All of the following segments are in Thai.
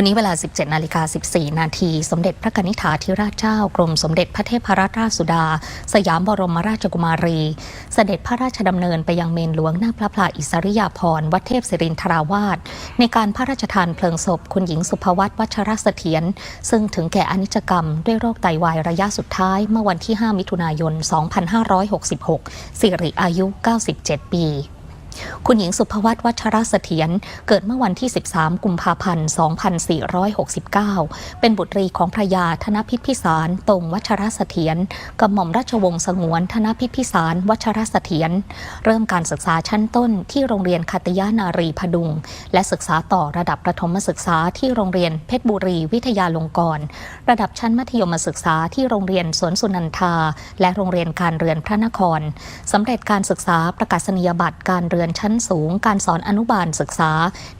วันนี้เวลา 17 นาฬิกา 14 นาที สมเด็จพระนิษฐาธิราชเจ้ากรมสมเด็จพระเทพรัตนราชสุดา สยามบรมราชกุมารี เสด็จพระราชดำเนินไปยังเมนหลวงหน้าพระพลาอิสริยาภรณ์วัดเทพศิรินทราวาสในการพระราชทานเพลิงศพ คุณหญิงสุภวัตวัชรเสถียรซึ่งถึงแก่อนิจกรรม ด้วยโรคไตวายระยะสุดท้ายเมื่อวันที่ 5 มิถุนายน 2566 สิริอายุ 97 ปี คุณหญิงสุภวัตวัชรเสถียรเกิดเมื่อวันที่ 13 กุมภาพันธ์ 2469 เป็นบุตรีของพระยาธนพิพิสารตรงวัชรเสถียรกับหม่อมราชวงศ์สงวนธนพิพิสารวัชรเสถียรเริ่มการศึกษาชั้นต้นที่โรงเรียนคัตยานารีพดุง และศึกษาต่อระดับประถมศึกษาที่โรงเรียนเพชรบุรีวิทยาลงกรณ์ระดับชั้นมัธยมศึกษาที่โรงเรียนสวนสุนันทา และโรงเรียนการเรือนพระนครสำเร็จการศึกษาประกาศนียบัตรการเรือนชั้นสูง การสอนอนุบาลศึกษา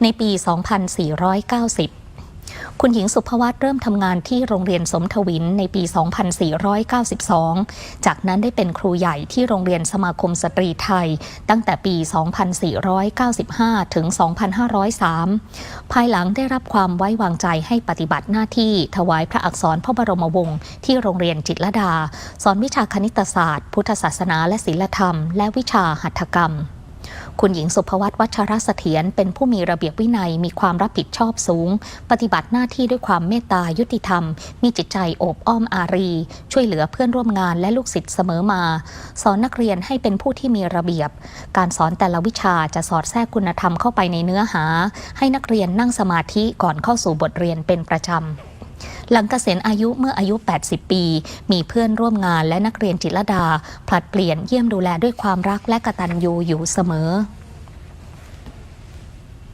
ในปี 2490คุณหญิงสุภวัตเริ่มทำงานที่โรงเรียนสมทวินในปี 2492 จากนั้นได้เป็นครูใหญ่ที่โรงเรียนสมาคมสตรีไทย ตั้งแต่ปี 2495 ถึง 2503 ภายหลังได้รับความไว้วางใจให้ปฏิบัติหน้าที่ถวายพระอักษรพระบรมวงศ์ที่โรงเรียนจิตรดา สอนวิชาคณิตศาสตร์ พุทธศาสนาและศิลธรรม และวิชาหัตถกรรม คุณหญิงสุภวัตวัชรเสถียรเป็นผู้มีระเบียบวินัยมีความรับผิดชอบสูง ปฏิบัติหน้าที่ด้วยความเมตตายุติธรรม มีจิตใจโอบอ้อมอารี ช่วยเหลือเพื่อนร่วมงานและลูกศิษย์เสมอมา สอนนักเรียนให้เป็นผู้ที่มีระเบียบ การสอนแต่ละวิชาจะสอดแทรกคุณธรรมเข้าไปในเนื้อหา ให้นักเรียนนั่งสมาธิก่อนเข้าสู่บทเรียนเป็นประจำ หลังเกษียณอายุเมื่ออายุ 80 ปี มีเพื่อนร่วมงานและนักเรียนจิตรดาผลัดเปลี่ยนเยี่ยมดูแลด้วยความรักและกตัญญูอยู่เสมอ